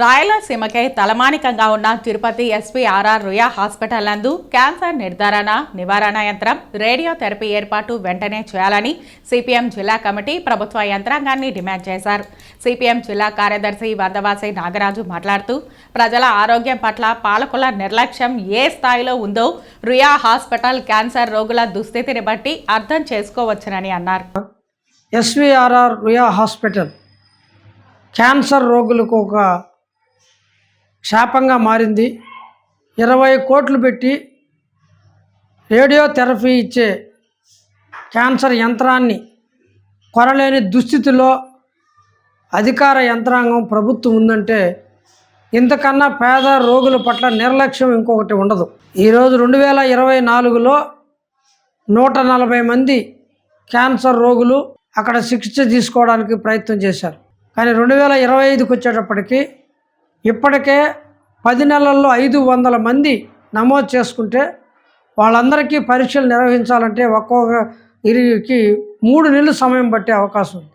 రాయలసీమకై తలమానికంగా ఉన్న Tirupati S P R R Ruia hospital నందు క్యాన్సర్ నిర్ధారణ నివారణ యంత్రం రేడియోథెరపీ ఏర్పాటు వెంటనే చేయాలని సిపిఎం జిల్లా కమిటీ ప్రభుత్వ యంత్రాంగాన్ని డిమాండ్ చేశారు. సిపిఎం జిల్లా కార్యదర్శి వందవాసి నాగరాజు మాట్లాడుతూ ప్రజల ఆరోగ్యం పట్ల పాలకుల నిర్లక్ష్యం ఏ స్థాయిలో ఉందో రుయా హాస్పిటల్ క్యాన్సర్ రోగుల దుస్థితిని బట్టి అర్థం చేసుకోవచ్చునని అన్నారు. ఎస్వీఆర్ఆర్ రుయా హాస్పిటల్ క్యాన్సర్ రోగులకు ఒక శాపంగా మారింది. ఇరవై కోట్లు పెట్టి రేడియోథెరపీ ఇచ్చే క్యాన్సర్ యంత్రాన్ని కొనలేని దుస్థితిలో అధికార యంత్రాంగం ప్రభుత్వం ఉందంటే ఇంతకన్నా పేద రోగుల పట్ల నిర్లక్ష్యం ఇంకొకటి ఉండదు. ఈరోజు రెండు వేల ఇరవై నాలుగులో నూట నలభై మంది క్యాన్సర్ రోగులు అక్కడ చికిత్స తీసుకోవడానికి ప్రయత్నం చేశారు. కానీ రెండు వేల ఇరవై ఐదుకి వచ్చేటప్పటికి ఇప్పటికే పది నెలల్లో ఐదు వందల మంది నమోదు చేసుకుంటే వాళ్ళందరికీ పరీక్షలు నిర్వహించాలంటే ఒక్కొక్క ఇరికి మూడు నెలలు సమయం పట్టే అవకాశం ఉంది.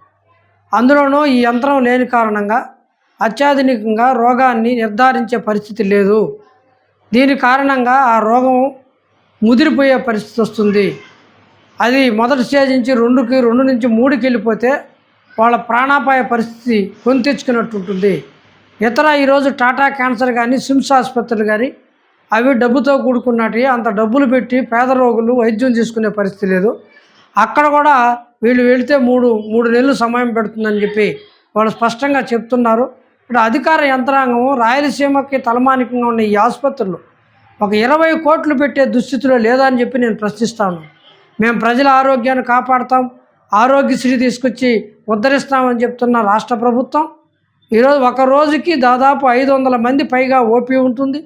అందులోనూ ఈ యంత్రం లేని కారణంగా అత్యాధునికంగా రోగాన్ని నిర్ధారించే పరిస్థితి లేదు. దీని కారణంగా ఆ రోగం ముదిరిపోయే పరిస్థితి వస్తుంది. అది మొదటి స్టేజ్ నుంచి రెండుకి రెండు నుంచి మూడుకి వెళ్ళిపోతే వాళ్ళ ప్రాణాపాయ పరిస్థితి కొని తెచ్చుకున్నట్టు ఉంటుంది. ఇతర ఈరోజు టాటా క్యాన్సర్ కానీ సిమ్స్ ఆసుపత్రులు కానీ అవి డబ్బుతో కూడుకున్నట్టు అంత డబ్బులు పెట్టి పేద రోగులు వైద్యం తీసుకునే పరిస్థితి లేదు. అక్కడ కూడా వీళ్ళు వెళితే మూడు మూడు నెలలు సమయం పెడుతుందని చెప్పి వాళ్ళు స్పష్టంగా చెప్తున్నారు. ఇప్పుడు అధికార యంత్రాంగం రాయలసీమకి తలమానికంగా ఉన్న ఈ ఆసుపత్రులు ఒక ఇరవై కోట్లు పెట్టే దుస్థితిలో లేదా అని చెప్పి నేను ప్రశ్నిస్తాను మేము ప్రజల ఆరోగ్యాన్ని కాపాడతాం ఆరోగ్యశ్రీ తీసుకొచ్చి ఉద్ధరిస్తామని చెప్తున్న రాష్ట్ర ప్రభుత్వం ఈరోజు ఒక రోజుకి దాదాపు ఐదు వందల మంది పైగా ఓపీ ఉంటుంది.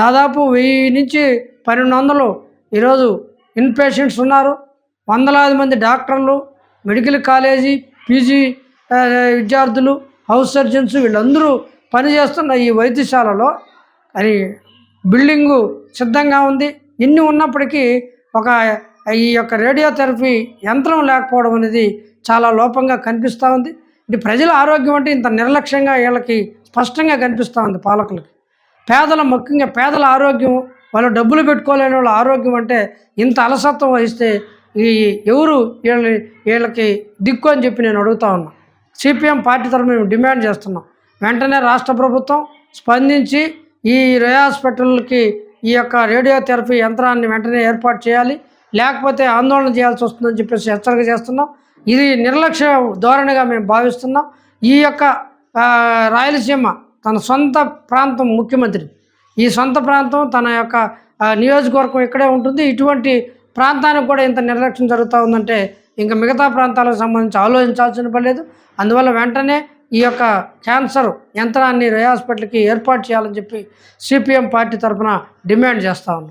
దాదాపు వెయ్యి నుంచి పన్నెండు వందలు ఈరోజు ఇన్ పేషెంట్స్ ఉన్నారు. వందలాది మంది డాక్టర్లు మెడికల్ కాలేజీ పీజీ విద్యార్థులు హౌస్ సర్జన్స్ వీళ్ళందరూ పనిచేస్తున్న ఈ వైద్యశాలలో అది బిల్డింగు సిద్ధంగా ఉంది. ఇన్ని ఉన్నప్పటికీ ఒక ఈ యొక్క రేడియోథెరపీ యంత్రం లేకపోవడం అనేది చాలా లోపంగా కనిపిస్తూ ఉంది. ఇది ప్రజల ఆరోగ్యం అంటే ఇంత నిర్లక్ష్యంగా వీళ్ళకి స్పష్టంగా కనిపిస్తూ ఉంది పాలకులకి. పేదల ముఖ్యంగా పేదల ఆరోగ్యం వాళ్ళు డబ్బులు పెట్టుకోలేని వాళ్ళ ఆరోగ్యం అంటే ఇంత అలసత్వం వహిస్తే ఈ ఎవరు వీళ్ళ వీళ్ళకి దిక్కు అని చెప్పి నేను అడుగుతా ఉన్నా. సిపిఎం పార్టీ తరఫున మేము డిమాండ్ చేస్తున్నాం. వెంటనే రాష్ట్ర ప్రభుత్వం స్పందించి ఈ రే హాస్పిటల్కి ఈ యొక్క రేడియోథెరపీ యంత్రాన్ని వెంటనే ఏర్పాటు చేయాలి. లేకపోతే ఆందోళన చేయాల్సి వస్తుందని చెప్పేసి హెచ్చరిక చేస్తున్నాం. ఇది నిర్లక్ష్య ధోరణిగా మేము భావిస్తున్నాం. ఈ యొక్క రాయలసీమ తన సొంత ప్రాంతం ముఖ్యమంత్రి. ఈ సొంత ప్రాంతం తన యొక్క నియోజకవర్గం ఇక్కడే ఉంటుంది. ఇటువంటి ప్రాంతానికి కూడా ఇంత నిర్లక్ష్యం జరుగుతూ ఉందంటే ఇంకా మిగతా ప్రాంతాలకు సంబంధించి ఆలోచించాల్సిన పని లేదు. అందువల్ల వెంటనే ఈ యొక్క క్యాన్సర్ యంత్రాన్ని రే హాస్పిటల్కి ఏర్పాటు చేయాలని చెప్పి సిపిఎం పార్టీ తరఫున డిమాండ్ చేస్తా ఉన్నాం.